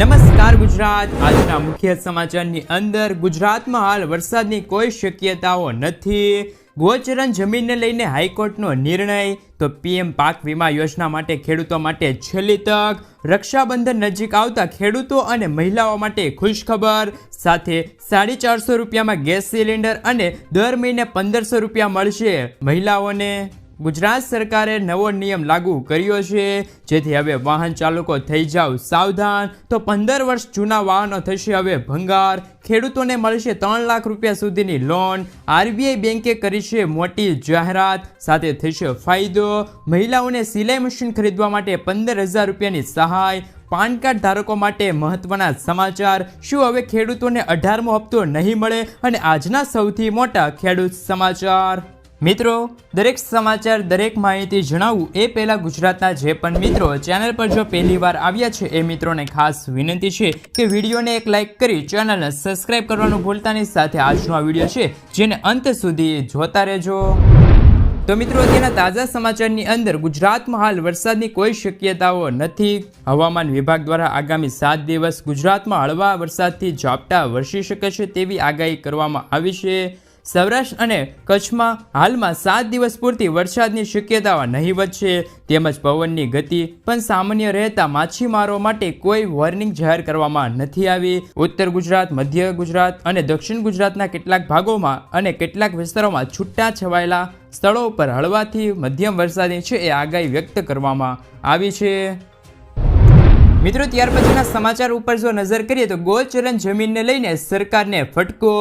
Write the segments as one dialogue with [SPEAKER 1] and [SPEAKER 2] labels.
[SPEAKER 1] નમસ્કાર ગુજરાત. આજના મુખ્ય સમાચારની અંદર ગુજરાતમાં હાલ વરસાદની કોઈ શક્યતાઓ નથી. ગોચરણ જમીનને લઈને હાઈકોર્ટનો નિર્ણય, તો પીએમ પાક વીમા યોજના માટે ખેડૂતો માટે છેલ્લી તક, રક્ષાબંધન નજીક આવતા ખેડૂતો અને મહિલાઓ માટે ખુશખબર, સાથે સાડી ચારસો રૂપિયામાં ગેસ સિલિન્ડર અને દર મહિને પંદરસો રૂપિયા મળશે મહિલાઓને. ગુજરાત સરકારે નવો નિયમ લાગુ કર્યો છે. જેથી હવે વાહન ચાલકો થઈ જાવ સાવધાન. તો પંદર વર્ષ જૂના વાહનો થશે હવે ભંગાર. ખેડૂતોને મળશે ત્રણ લાખ રૂપિયા સુધીની લોન આરબીઆઈ બેંકે કરી છે મોટી જાહેરાત. સાથે થશે ફાયદો. મહિલાઓને સિલાઈ મશીન ખરીદવા માટે પંદર હજાર રૂપિયાની સહાય. પાન કાર્ડ ધારકો માટે મહત્વના સમાચાર. શું હવે ખેડૂતોને અઢારમો હપ્તો નહીં મળે? અને આજના સૌથી મોટા ખેડૂત સમાચાર. મિત્રો, દરેક સમાચાર, દરેક માહિતી જણાવવું એ પહેલાં ગુજરાતના જે પણ મિત્રો ચેનલ પર જો પહેલીવાર આવ્યા છે, એ મિત્રોને ખાસ વિનંતી છે કે વિડીયોને એક લાઇક કરી ચેનલને સબસ્ક્રાઇબ કરવાનું ભૂલતાની સાથે આજનો આ વીડિયો છે, જેને અંત સુધી જોતા રહેજો. તો મિત્રો, અત્યારના તાજા સમાચારની અંદર ગુજરાતમાં હાલ વરસાદની કોઈ શક્યતાઓ નથી. હવામાન વિભાગ દ્વારા આગામી સાત દિવસ ગુજરાતમાં હળવા વરસાદથી ઝાપટા વરસી શકે છે તેવી આગાહી કરવામાં આવી છે. સૌરાષ્ટ્ર અને કચ્છમાં હાલમાં સાત દિવસ પૂરતી વરસાદની શક્યતાઓ નહીવત છે તેમજ પવનની ગતિ પણ સામાન્ય રહેતા માછીમારો માટે કોઈ વોર્નિંગ જાહેર કરવામાં નથી આવી. ઉત્તર ગુજરાત, મધ્ય ગુજરાત અને દક્ષિણ ગુજરાતના કેટલાક ભાગોમાં અને કેટલાક વિસ્તારોમાં છૂટા છવાયેલા સ્થળો પર હળવાથી મધ્યમ વરસાદની છે એ આગાહી વ્યક્ત કરવામાં આવી છે. મિત્રો, ત્યાર પછીના સમાચાર ઉપર જો નજર કરીએ તો ગોચરણ જમીનને લઈને સરકારને ફટકો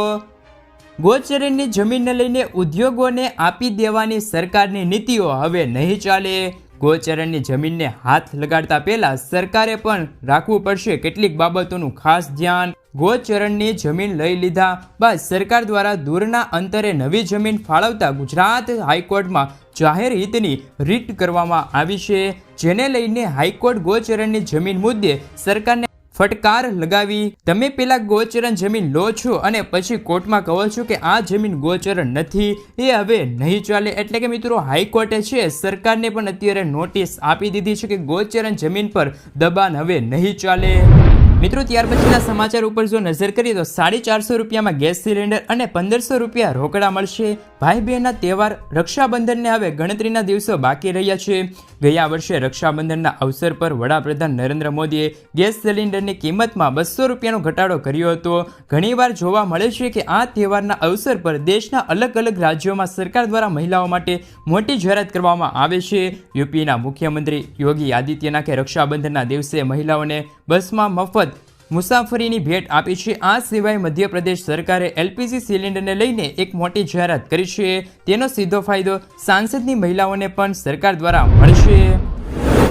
[SPEAKER 1] ગોચરણની જમીનને લઈને ઉદ્યોગોને આપી દેવાની સરકારની નીતિઓ હવે નહીં ચાલે. ગોચરણની જમીનને હાથ લગાડતા પહેલા સરકારે પણ રાખવું પડશે કેટલીક બાબતોનું ખાસ ધ્યાન. ગોચરણની જમીન લઈ લીધા બાદ સરકાર દ્વારા દૂરના અંતરે નવી જમીન ફાળવતા ગુજરાત હાઈકોર્ટમાં જાહેર હિતની રીટ કરવામાં આવી છે. જેને લઈને હાઈકોર્ટ ગોચરણની જમીન મુદ્દે સરકારને ફટકાર લગાવી. તમે પેલા ગોચરણ જમીન લો છો અને પછી કોર્ટમાં કહો છો કે આ જમીન ગોચરણ નથી. એ હવે નહીં ચાલે. એટલે કે મિત્રો, હાઈકોર્ટે છે, સરકારને પણ અત્યારે નોટિસ આપી દીધી છે કે ગોચરણ જમીન પર દબાણ હવે નહીં ચાલે. મિત્રો, ત્યાર પછીના સમાચાર ઉપર જો નજર કરીએ તો સાડી ચારસો રૂપિયામાં ગેસ સિલિન્ડર અને પંદરસો રૂપિયા રોકડા મળશે. ભાઈ બહેનના તહેવાર રક્ષાબંધનને હવે ગણતરીના દિવસો બાકી રહ્યા છે. ગયા વર્ષે રક્ષાબંધનના અવસર પર વડાપ્રધાન નરેન્દ્ર મોદીએ ગેસ સિલિન્ડરની કિંમતમાં બસો રૂપિયાનો ઘટાડો કર્યો હતો. ઘણીવાર જોવા મળે છે કે આ તહેવારના અવસર પર દેશના અલગ અલગ રાજ્યોમાં સરકાર દ્વારા મહિલાઓ માટે મોટી જાહેરાત કરવામાં આવે છે. યુપીના મુખ્યમંત્રી યોગી આદિત્યનાથે રક્ષાબંધનના દિવસે મહિલાઓને બસમાં મફત મુસાફરીની ભેટ આપી છે. આ સિવાય મધ્યપ્રદેશ સરકારે એલપીજી સિલિન્ડરને લઈને એક મોટી જાહેરાત કરી છે. તેનો સીધો ફાયદો સાંસદની મહિલાઓને પણ સરકાર દ્વારા મળશે.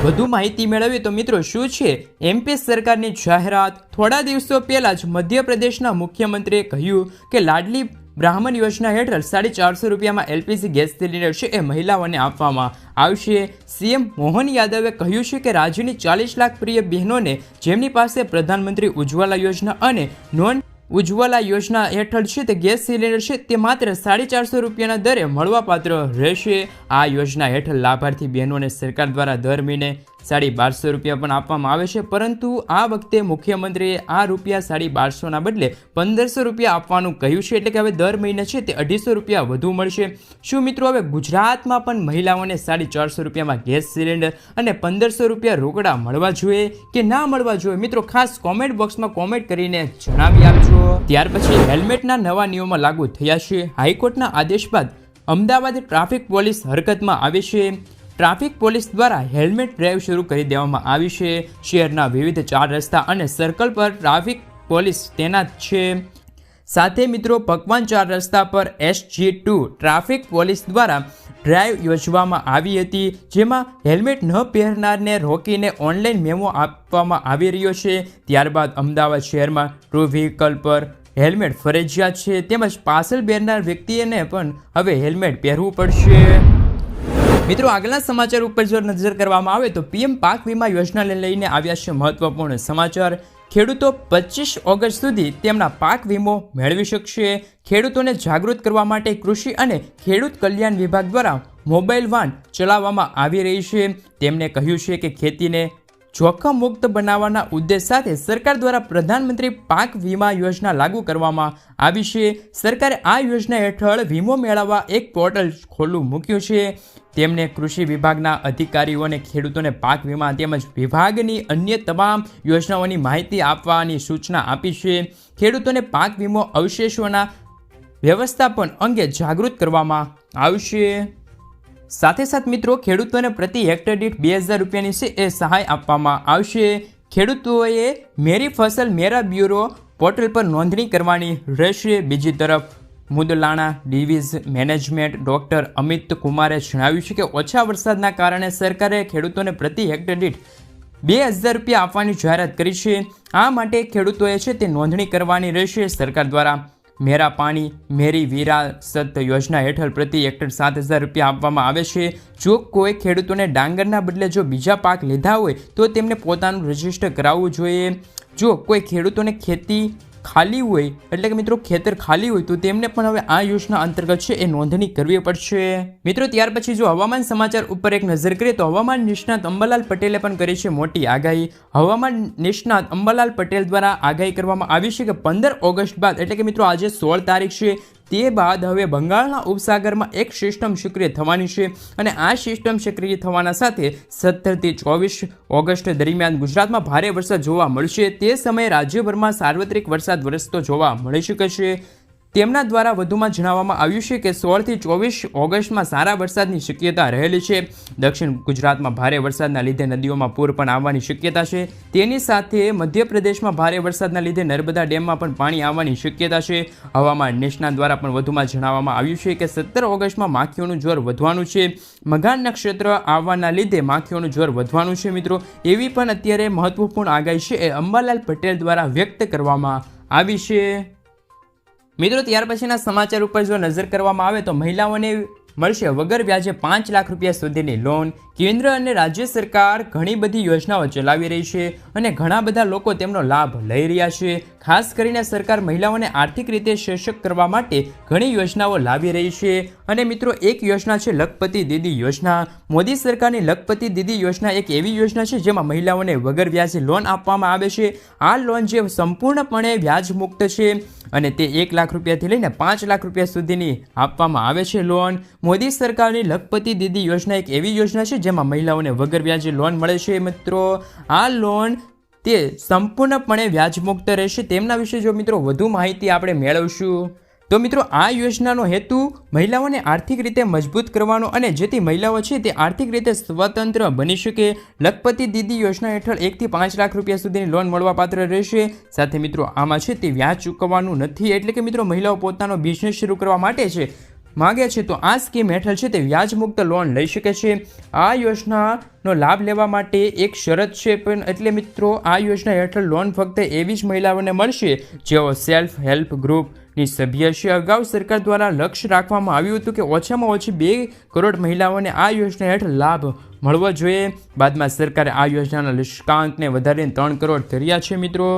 [SPEAKER 1] વધુ માહિતી મેળવીએ તો મિત્રો શું છે? એમપી સરકારની જાહેરાત થોડા દિવસો પહેલા જ મધ્યપ્રદેશના મુખ્યમંત્રીએ કહ્યું કે લાડલી બ્રાહ્મણ યોજના હેઠળ સાડી ચારસો રૂપિયામાં એલપીજી ગેસ સિલિન્ડર છે એ મહિલાઓને આપવામાં આવશે. સીએમ મોહન યાદવે કહ્યું છે કે રાજ્યની ચાલીસ લાખ પ્રિય બહેનોને જેમની પાસે પ્રધાનમંત્રી ઉજ્જવલા યોજના અને નોન ઉજ્જવલા યોજના હેઠળ છે તે ગેસ સિલિન્ડર છે, તે માત્ર સાડી ચારસો રૂપિયાના દરે મળવાપાત્ર રહેશે. આ યોજના હેઠળ લાભાર્થી બહેનોને સરકાર દ્વારા દર મહિને સાડી બારસો રૂપિયા પણ આપવામાં આવે છે, પરંતુ આ વખતે મુખ્યમંત્રીએ આ રૂપિયા સાડી બારસોના બદલે પંદરસો રૂપિયા આપવાનું કહ્યું છે, એટલે કે હવે દર મહિને છે તે અઢીસો રૂપિયા વધુ મળશે. શું મિત્રો, હવે ગુજરાતમાં પણ મહિલાઓને સાડી ચારસો રૂપિયામાં ગેસ સિલિન્ડર અને પંદરસો રૂપિયા રોકડા મળવા જોઈએ કે ના મળવા જોઈએ? મિત્રો, ખાસ કોમેન્ટ બોક્સમાં કોમેન્ટ કરીને જણાવી આપજો. ત્યાર પછી હેલ્મેટના નવા નિયમો લાગુ થયા છે. હાઈકોર્ટના આદેશ બાદ અમદાવાદ ટ્રાફિક પોલીસ હરકતમાં આવે છે. ટ્રાફિક પોલીસ દ્વારા હેલ્મેટ ડ્રાઈવ શરૂ કરી દેવામાં આવી છે. શહેરના વિવિધ ચાર રસ્તા અને સર્કલ પર ટ્રાફિક પોલીસ તૈનાત છે. સાથે મિત્રો, પકવાન ચાર રસ્તા પર એસજી ટુ ટ્રાફિક પોલીસ દ્વારા ડ્રાઈવ યોજવામાં આવી હતી, જેમાં હેલ્મેટ ન પહેરનારને રોકીને ઓનલાઈન મેમો આપવામાં આવી રહ્યો છે. ત્યારબાદ અમદાવાદ શહેરમાં ટુ વ્હીકલ પર હેલ્મેટ ફરજિયાત છે, તેમજ પાર્સલ બેરનાર વ્યક્તિને પણ હવે હેલ્મેટ પહેરવું પડશે. મિત્રો આગલા સમાચાર ઉપર જો નજર કરવામાં આવે તો પીએમ પાક વીમા યોજનાને લઈને આવ્યા છે મહત્વપૂર્ણ સમાચાર. ખેડૂતો પચીસ ઓગસ્ટ સુધી તેમના પાક વીમો મેળવી શકશે. ખેડૂતોને જાગૃત કરવા માટે કૃષિ અને ખેડૂત કલ્યાણ વિભાગ દ્વારા મોબાઈલ વાન ચલાવવામાં આવી રહી છે. તેમણે કહ્યું છે કે ખેતીને જોખમ મુક્ત બનાવવાના ઉદ્દેશ સાથે સરકાર દ્વારા પ્રધાનમંત્રી પાક વીમા યોજના લાગુ કરવામાં આવી છે. સરકારે આ યોજના હેઠળ વીમો મેળવવા એક પોર્ટલ ખોલ્લું મૂક્યું છે. તેમને કૃષિ વિભાગના અધિકારીઓને ખેડૂતોને પાક વીમા તેમજ વિભાગની અન્ય તમામ યોજનાઓની માહિતી આપવાની સૂચના આપી છે. ખેડૂતોને પાક વીમો અવશેષોના વ્યવસ્થાપન અંગે જાગૃત કરવામાં આવશે. સાથે સાથ મિત્રો, ખેડૂતોને પ્રતિ હેક્ટર દીઠ બે હજાર રૂપિયાની છે એ સહાય આપવામાં આવશે. ખેડૂતોએ મેરી ફસલ, મેરા બ્યુરો પોર્ટલ પર નોંધણી કરવાની રહેશે. બીજી તરફ, મુદલાણા ડિવિઝ મેનેજમેન્ટ ડોક્ટર અમિત કુમારે જણાવ્યું છે કે, ઓછા વરસાદના કારણે સરકારે ખેડૂતોને પ્રતિ હેક્ટર દીઠ બે હજાર રૂપિયા આપવાની જાહેરાત કરી છે. આ માટે ખેડૂતોએ છે તે નોંધણી કરવાની રહેશે. સરકાર દ્વારા મેરા પાણી, મેરી વિરાસત યોજના હેઠળ પ્રતિ હેક્ટર સાત હજાર રૂપિયા આપવામાં આવે છે. જો કોઈ ખેડૂતોને ડાંગરના બદલે જો બીજા પાક લીધા હોય, તો તેમને પોતાનું રજિસ્ટર કરાવવું જોઈએ. જો કોઈ ખેડૂતોને ખેતી ખાલી હોય, એટલે કે મિત્રો ખેતર ખાલી હોય, તો તેમને પણ હવે આ યોજના અંતર્ગત છે એ નોંધણી કરવી પડશે. મિત્રો, ત્યાર પછી જો હવામાન સમાચાર ઉપર એક નજર કરીએ, તો હવામાન નિષ્ણાત અંબાલાલ પટેલે પણ કરી છે મોટી આગાહી. હવામાન નિષ્ણાત અંબાલાલ પટેલ દ્વારા આગાહી કરવામાં આવી છે કે પંદર ઓગસ્ટ બાદ, એટલે કે મિત્રો આજે સોળ તારીખ છે તે બાદ હવે બંગાળના ઉપસાગરમાં એક સિસ્ટમ સક્રિય થવાની છે અને આ સિસ્ટમ સક્રિય થવાના સાથે સત્તરથી ચોવીસ ઓગસ્ટ દરમિયાન ગુજરાતમાં ભારે વરસાદ જોવા મળશે. તે સમયે રાજ્યભરમાં સાર્વત્રિક વરસાદ વરસતો જોવા મળી શકે છે. તેમના દ્વારા વધુમાં જણાવવામાં આવ્યું છે કે સોળથી ચોવીસ ઓગસ્ટમાં સારા વરસાદની શક્યતા રહેલી છે. દક્ષિણ ગુજરાતમાં ભારે વરસાદના લીધે નદીઓમાં પૂર પણ આવવાની શક્યતા છે. તેની સાથે મધ્યપ્રદેશમાં ભારે વરસાદના લીધે નર્મદા ડેમમાં પણ પાણી આવવાની શક્યતા છે. હવામાન નિષ્ણાત દ્વારા પણ વધુમાં જણાવવામાં આવ્યું છે કે સત્તર ઓગસ્ટમાં માખીઓનું જોર વધવાનું છે. મઘાન નક્ષત્ર આવવાના લીધે માખીઓનું જોર વધવાનું છે મિત્રો. એવી પણ અત્યારે મહત્વપૂર્ણ આગાહી છે એ અંબાલાલ પટેલ દ્વારા વ્યક્ત કરવામાં આવી છે. મિત્રો, ત્યાર પછીના સમાચાર ઉપર જો નજર કરવામાં આવે તો મહિલાઓને મળશે વગર વ્યાજે પાંચ લાખ રૂપિયા સુધીની લોન કેન્દ્ર અને રાજ્ય સરકાર ઘણી બધી યોજનાઓ ચલાવી રહી છે અને ઘણા બધા લોકો તેમનો લાભ લઈ રહ્યા છે. ખાસ કરીને સરકાર મહિલાઓને આર્થિક રીતે સશક્ત કરવા માટે ઘણી યોજનાઓ લાવી રહી છે. અને મિત્રો, એક યોજના છે લખપતિ દીદી યોજના. મોદી સરકારની લખપતિ દીદી યોજના એક એવી યોજના છે જેમાં મહિલાઓને વગર વ્યાજે લોન આપવામાં આવે છે. આ લોન જે સંપૂર્ણપણે વ્યાજ મુક્ત છે અને તે એક લાખ રૂપિયાથી લઈને પાંચ લાખ રૂપિયા સુધીની આપવામાં આવે છે લોન. મોદી સરકારની લખપતિ દીદી યોજના એક એવી યોજના છે જેમાં મહિલાઓને વગર વ્યાજે લોન મળે છે મિત્રો. આ લોન તે સંપૂર્ણપણે વ્યાજમુક્ત રહેશે. તેમના વિશે જો મિત્રો વધુ માહિતી આપણે મેળવશું. તો મિત્રો, આ યોજનાનો હેતુ મહિલાઓને આર્થિક રીતે મજબૂત કરવાનો અને જેથી મહિલાઓ છે તે આર્થિક રીતે સ્વતંત્ર બની શકે. લખપતિ દીદી યોજના હેઠળ એકથી પાંચ લાખ રૂપિયા સુધીની લોન મળવાપાત્ર રહેશે. સાથે મિત્રો, આમાં છે તે વ્યાજ ચૂકવવાનું નથી. એટલે કે મિત્રો, મહિલાઓ પોતાનો બિઝનેસ શરૂ કરવા માટે છે. માગે છે તો આ સ્કીમ હેઠળ છે તે વ્યાજમુક્ત લોન લઈ શકે છે. આ યોજનાનો લાભ લેવા માટે એક શરત છે પણ એટલે મિત્રો આ યોજના હેઠળ લોન ફક્ત એવી જ મહિલાઓને મળશે જેઓ સેલ્ફ હેલ્પ ગ્રુપની સભ્ય છે. અગાઉ સરકાર દ્વારા લક્ષ્ય રાખવામાં આવ્યું હતું કે ઓછામાં ઓછી બે કરોડ મહિલાઓને આ યોજના હેઠળ લાભ મળવો જોઈએ. બાદમાં સરકારે આ યોજનાના નિષ્કાંકને વધારીને ત્રણ કરોડ કર્યા છે મિત્રો.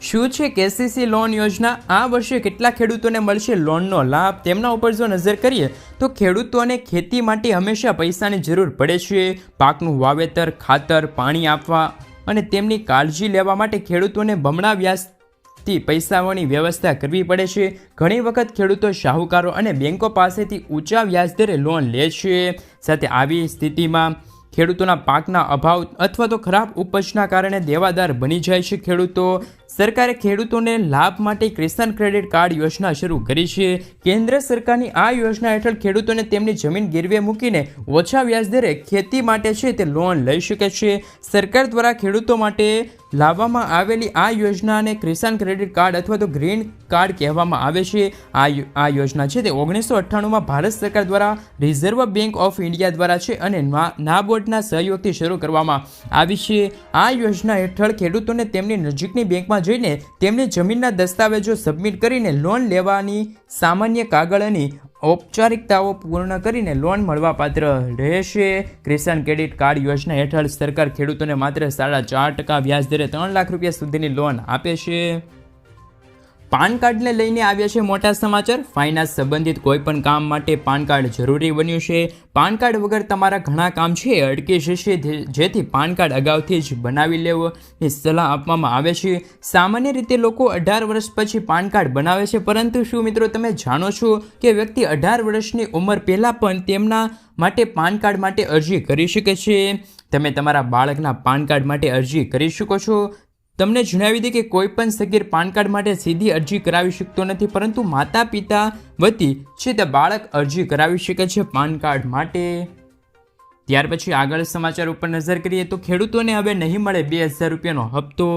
[SPEAKER 1] શું છે કેસીસી લોન યોજના? આ વર્ષે કેટલા ખેડૂતોને મળશે લોનનો લાભ? તેમના ઉપર જો નજર કરીએ, તો ખેડૂતોને ખેતી માટે હંમેશા પૈસાની જરૂર પડે છે. પાકનું વાવેતર, ખાતર, પાણી આપવા અને તેમની કાળજી લેવા માટે ખેડૂતોને બમણા વ્યાજથી પૈસાઓની વ્યવસ્થા કરવી પડે છે. ઘણી વખત ખેડૂતો શાહુકારો અને બેંકો પાસેથી ઊંચા વ્યાજદરે લોન લે છે. સાથે આવી સ્થિતિમાં ખેડૂતોના પાકના અભાવ અથવા તો ખરાબ ઉપજના કારણે દેવાદાર બની જાય છે ખેડૂતો. સરકારે ખેડૂતોને લાભ માટે કિસાન ક્રેડિટ કાર્ડ યોજના શરૂ કરી છે. કેન્દ્ર સરકારની આ યોજના હેઠળ ખેડૂતોને તેમની જમીન ગીરવે મૂકીને ઓછા વ્યાજદરે ખેતી માટે છે તે લોન લઈ શકે છે. સરકાર દ્વારા ખેડૂતો માટે લાવવામાં આવેલી આ યોજનાને કિસાન ક્રેડિટ કાર્ડ અથવા તો ગ્રીન કાર્ડ કહેવામાં આવે છે. આ આ યોજના છે તે ઓગણીસો અઠ્ઠાણુંમાં ભારત સરકાર દ્વારા રિઝર્વ બેંક ઓફ ઇન્ડિયા દ્વારા છે અને ના- નાબાર્ડના સહયોગથી શરૂ કરવામાં આવી છે. આ યોજના હેઠળ ખેડૂતોને તેમની નજીકની બેંકમાં જઈને તેમને જમીનના દસ્તાવેજો સબમિટ કરીને લોન લેવાની સામાન્ય કાગળની ઔપચારિકતાઓ પૂર્ણ કરીને લોન મળવાપાત્ર રહેશે. કિસાન ક્રેડિટ કાર્ડ યોજના હેઠળ સરકાર ખેડૂતોને માત્ર સાડા ચાર ટકા વ્યાજદરે ત્રણ લાખ રૂપિયા સુધીની લોન આપે છે. પાન કાર્ડને લઈને આવ્યા છે મોટા સમાચાર. ફાઇનાન્સ સંબંધિત કોઈ પણ કામ માટે પાન કાર્ડ જરૂરી બન્યું છે. પાન કાર્ડ વગર તમારા ઘણા કામ છે. અટકી જશે જેથી પાન કાર્ડ અગાઉથી જ બનાવી લેવાની સલાહ આપવામાં આવે છે. સામાન્ય રીતે લોકો અઢાર વર્ષ પછી પાન કાર્ડ બનાવે છે. પરંતુ શું મિત્રો તમે જાણો છો કે વ્યક્તિ અઢાર વર્ષની ઉંમર પહેલાં પણ તેમના માટે પાન કાર્ડ માટે અરજી કરી શકે છે? તમે તમારા બાળકના પાન કાર્ડ માટે અરજી કરી શકો છો. તમને જણાવી દે કે કોઈ પણ સગીર પાન કાર્ડ માટે સીધી અરજી કરાવી શકતો નથી, પરંતુ માતા પિતા વતી છે તે બાળક અરજી કરાવી શકે છે પાન કાર્ડ માટે. ત્યાર પછી આગળ સમાચાર ઉપર નજર કરીએ તો ખેડૂતોને હવે નહીં મળે બે હજાર રૂપિયાનો હપ્તો.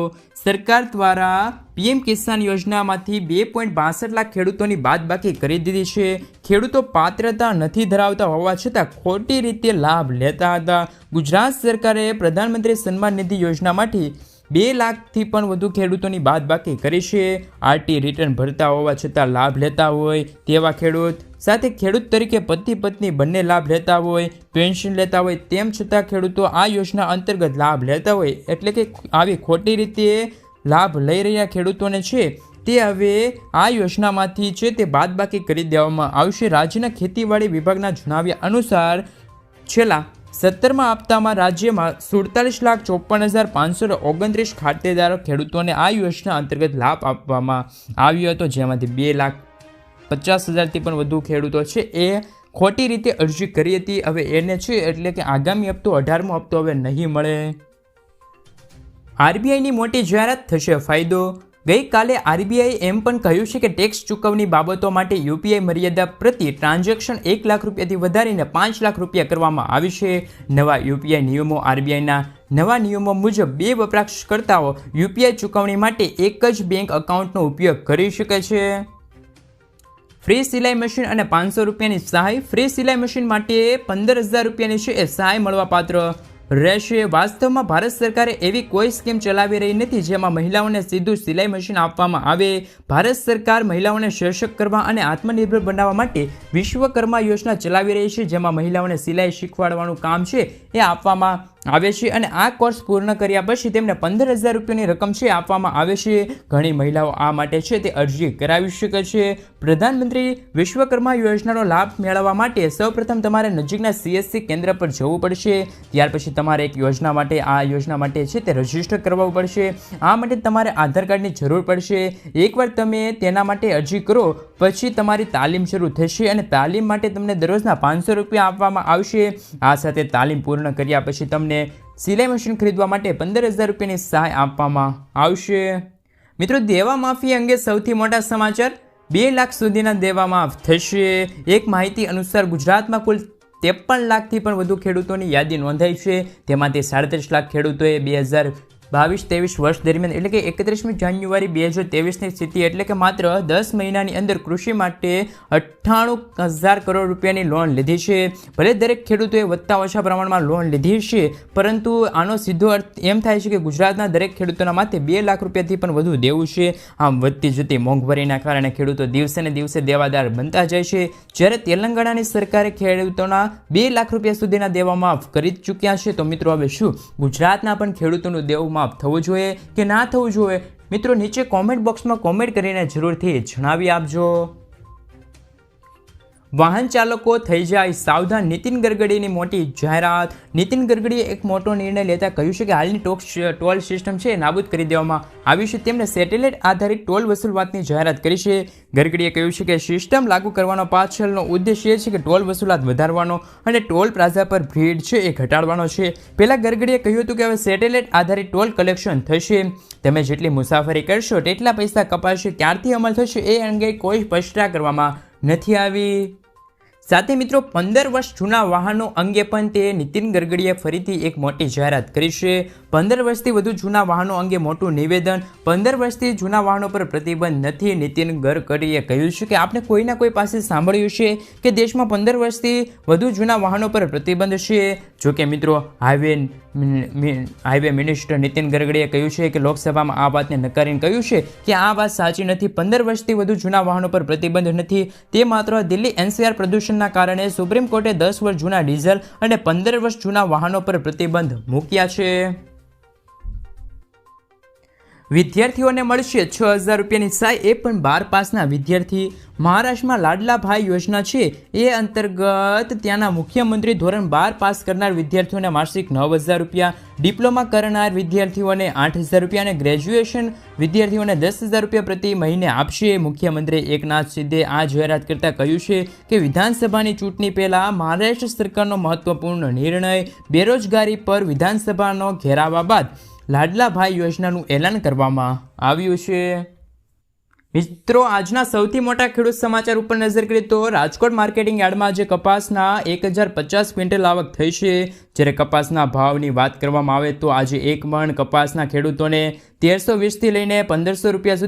[SPEAKER 1] સરકાર દ્વારા પીએમ કિસાન યોજનામાંથી બે પોઈન્ટ બાસઠ લાખ ખેડૂતોની બાદબાકી કરી દીધી છે. ખેડૂતો પાત્રતા નથી ધરાવતા હોવા છતાં ખોટી રીતે લાભ લેતા હતા. ગુજરાત સરકારે પ્રધાનમંત્રી સન્માન નિધિ યોજનામાંથી બે લાખથી પણ વધુ ખેડૂતોની બાદબાકી કરી છે. આરટી રિટર્ન ભરતા હોવા છતાં લાભ લેતા હોય તેવા ખેડૂત સાથે ખેડૂત તરીકે પતિ પત્ની બંને લાભ લેતા હોય પેન્શન લેતા હોય તેમ છતાં ખેડૂતો આ યોજના અંતર્ગત લાભ લેતા હોય એટલે કે આવી ખોટી રીતે લાભ લઈ રહ્યા ખેડૂતોને છે. તે હવે આ યોજનામાંથી છે તે બાદબાકી કરી દેવામાં આવશે. રાજ્યના ખેતીવાડી વિભાગના જણાવ્યા અનુસાર છેલ્લા સત્તરમાં હપ્તામાં રાજ્યમાં સુડતાલીસ લાખ ચોપન હજાર પાંચસો ઓગણત્રીસ ખાતેદારો ખેડૂતોને આ યોજના અંતર્ગત લાભ આપવામાં આવ્યો હતો, જેમાંથી બે લાખ પચાસ હજારથી પણ વધુ ખેડૂતો છે. એ ખોટી રીતે અરજી કરી હતી. હવે એને છે એટલે કે આગામી હપ્તો અઢારમો હપ્તો હવે નહીં મળે. આરબીઆઈની મોટી જાહેરાત થશે. ફાયદો ગઈકાલે આરબીઆઈ એમ પણ કહ્યું છે કે ટેક્સ ચૂકવણી બાબતો માટે યુપીઆઈ મર્યાદા પ્રતિ ટ્રાન્ઝેક્શન એક લાખ રૂપિયાથી વધારીને પાંચ લાખ રૂપિયા કરવામાં આવી છે. નવા યુપીઆઈ નિયમો આરબીઆઈના નવા નિયમો મુજબ બે વપરાશકર્તાઓ યુપીઆઈ ચૂકવણી માટે એક જ બેંક એકાઉન્ટનો ઉપયોગ કરી શકે છે. ફ્રી સિલાઈ મશીન અને પાંચસો રૂપિયાની સહાય ફ્રી સિલાઈ મશીન માટે પંદર હજાર રૂપિયાની છે એ સહાય મળવાપાત્ર. રહેશે. વાસ્તવમાં ભારત સરકારે એવી કોઈ સ્કીમ ચલાવી રહી નથી જેમાં મહિલાઓને સીધું સિલાઈ મશીન આપવામાં આવે. ભારત સરકાર મહિલાઓને સશક્ત કરવા અને આત્મનિર્ભર બનાવવા માટે વિશ્વકર્મા યોજના ચલાવી રહી છે, જેમાં મહિલાઓને સિલાઈ શીખવાડવાનું કામ છે એ આપવામાં આવે છે અને આ કોર્સ પૂર્ણ કર્યા પછી તેમને પંદર હજાર રૂપિયાની રકમ છે આપવામાં આવે છે. ઘણી મહિલાઓ આ માટે છે તે અરજી કરાવી શકે છે. પ્રધાનમંત્રી વિશ્વકર્મા યોજનાનો લાભ મેળવવા માટે સૌપ્રથમ તમારે નજીકના સીએસસી કેન્દ્ર પર જવું પડશે. ત્યાર પછી તમારે એક યોજના માટે, આ યોજના માટે છે તે રજિસ્ટર કરવું પડશે. આ માટે તમારે આધાર કાર્ડની જરૂર પડશે. એકવાર તમે તેના માટે અરજી કરો, પછી તમારી તાલીમ શરૂ થશે અને તાલીમ માટે તમને દરરોજના પાંચસો રૂપિયા આપવામાં આવશે. આ સાથે તાલીમ પૂર્ણ કર્યા પછી તમને સિલાઈ મશીન ખરીદવા માટે પંદર હજાર રૂપિયાની સહાય આપવામાં આવશે. મિત્રો, દેવા માફી અંગે સૌથી મોટા સમાચાર બે લાખ સુધીના દેવા માફ થશે. એક માહિતી અનુસાર ગુજરાતમાં કુલ ત્રેપન લાખથી પણ વધુ ખેડૂતોની યાદી નોંધાઈ છે. તેમાંથી સાડત્રીસ લાખ ખેડૂતોએ બે હજાર બાવીસ, ત્રેવીસ વર્ષ દરમિયાન એટલે કે એકત્રીસમી જાન્યુઆરી બે હજાર ત્રેવીસની સ્થિતિ એટલે કે માત્ર દસ મહિનાની અંદર કૃષિ માટે અઠ્ઠાણું હજાર કરોડ રૂપિયાની લોન લીધી છે. ભલે દરેક ખેડૂતોએ વધતા ઓછા પ્રમાણમાં લોન લીધી છે, પરંતુ આનો સીધો અર્થ એમ થાય છે કે ગુજરાતના દરેક ખેડૂતોના માથે બે લાખ રૂપિયાથી પણ વધુ દેવું છે. આમ વધતી જતી મોંઘવારીના કારણે ખેડૂતો દિવસે ને દિવસે દેવાદાર બનતા જાય છે. જ્યારે તેલંગાણાની સરકારે ખેડૂતોના બે લાખ રૂપિયા સુધીના દેવા માફ કરી ચૂક્યા છે. તો મિત્રો, હવે શું? ગુજરાતના પણ ખેડૂતોનું દેવું માફ થવું જોઈએ કે ના થવું જોઈએ? મિત્રો, નીચે કોમેન્ટ બોક્સમાં કોમેન્ટ કરીને જરૂરથી જણાવી આપજો. વાહન ચાલકો થઈ જાય. સાવધાન નીતિન ગડકરીની મોટી જાહેરાત. નીતિન ગડકરીએ એક મોટો નિર્ણય લેતા કહ્યું છે કે હાલની ટોક ટોલ સિસ્ટમ છે નાબૂદ કરી દેવામાં આવી છે. તેમણે સેટેલાઇટ આધારિત ટોલ વસૂલવાતની જાહેરાત કરી છે. ગડકરીએ કહ્યું છે કે સિસ્ટમ લાગુ કરવાનો પાછળનો ઉદ્દેશ એ છે કે ટોલ વસૂલાત વધારવાનો અને ટોલ પ્લાઝા પર ભીડ છે એ ઘટાડવાનો છે. પહેલાં ગડકરીએ કહ્યું હતું કે હવે સેટેલાઇટ આધારિત ટોલ કલેક્શન થશે. તમે જેટલી મુસાફરી કરશો, તેટલા પૈસા કપાશે, ક્યારથી અમલ થશે એ અંગે કોઈ સ્પષ્ટતા કરવામાં નથી આવી? સાથે મિત્રો પંદર વર્ષ જૂના વાહનો અંગે પણ તે નીતિન ગડકરીએ ફરીથી એક મોટી જાહેરાત કરી છે. પંદર વર્ષથી વધુ જૂના વાહનો અંગે મોટું નિવેદન, પંદર વર્ષથી જૂના વાહનો પર પ્રતિબંધ નથી, નીતિન ગડકરીએ કહ્યું છે કે આપણે કોઈના કોઈ પાસે સાંભળ્યું છે કે દેશમાં પંદર વર્ષથી વધુ જૂના વાહનો પર પ્રતિબંધ છે? જોકે મિત્રો, હાઈવે હાઈવે મિનિસ્ટર નીતિન ગડકરીએ કહ્યું છે કે લોકસભામાં આ વાતને નકારીને કહ્યું છે કે આ વાત સાચી નથી. પંદર વર્ષથી વધુ જૂના વાહનો પર પ્રતિબંધ નથી. તે માત્ર દિલ્હી એનસીઆર પ્રદૂષણના કારણે સુપ્રીમ કોર્ટે દસ વર્ષ જૂના ડીઝલ અને પંદર વર્ષ જૂના વાહનો પર પ્રતિબંધ મૂક્યા છે. વિદ્યાર્થીઓને મળશે છ હજાર રૂપિયાની સહાય. એ પણ બાર પાસના વિદ્યાર્થી મહારાષ્ટ્રમાં લાડલા ભાઈ યોજના છે. એ અંતર્ગત ત્યાંના મુખ્યમંત્રી ધોરણ બાર પાસ કરનાર વિદ્યાર્થીઓને માસિક નવ હજાર રૂપિયા, ડિપ્લોમા કરનાર વિદ્યાર્થીઓને આઠ હજાર રૂપિયા અને ગ્રેજ્યુએશન વિદ્યાર્થીઓને દસ હજાર રૂપિયા પ્રતિ મહિને આપશે. મુખ્યમંત્રી એકનાથ સિદ્ધે આ જાહેરાત કરતાં કહ્યું છે કે વિધાનસભાની ચૂંટણી પહેલાં મહારાષ્ટ્ર સરકારનો મહત્વપૂર્ણ નિર્ણય બેરોજગારી પર વિધાનસભાનો ઘેરાવા બાદ લાડલાભાઈ યોજનાનું એલાન કરવામાં આવ્યું છે. મિત્રો, આજના સૌથી મોટા ખેડૂત સમાચાર ઉપર નજર કરીએ તો રાજકોટ માર્કેટિંગ યાર્ડમાં આજે કપાસના એક હજાર પચાસ ક્વિન્ટલ આવક થઈ છે. જ્યારે કપાસના ભાવની વાત કરવામાં આવે તો આજે એક મણ કપાસના ખેડૂતોને તેરસો વીસથી લઈને પંદરસો રૂપિયા સુધી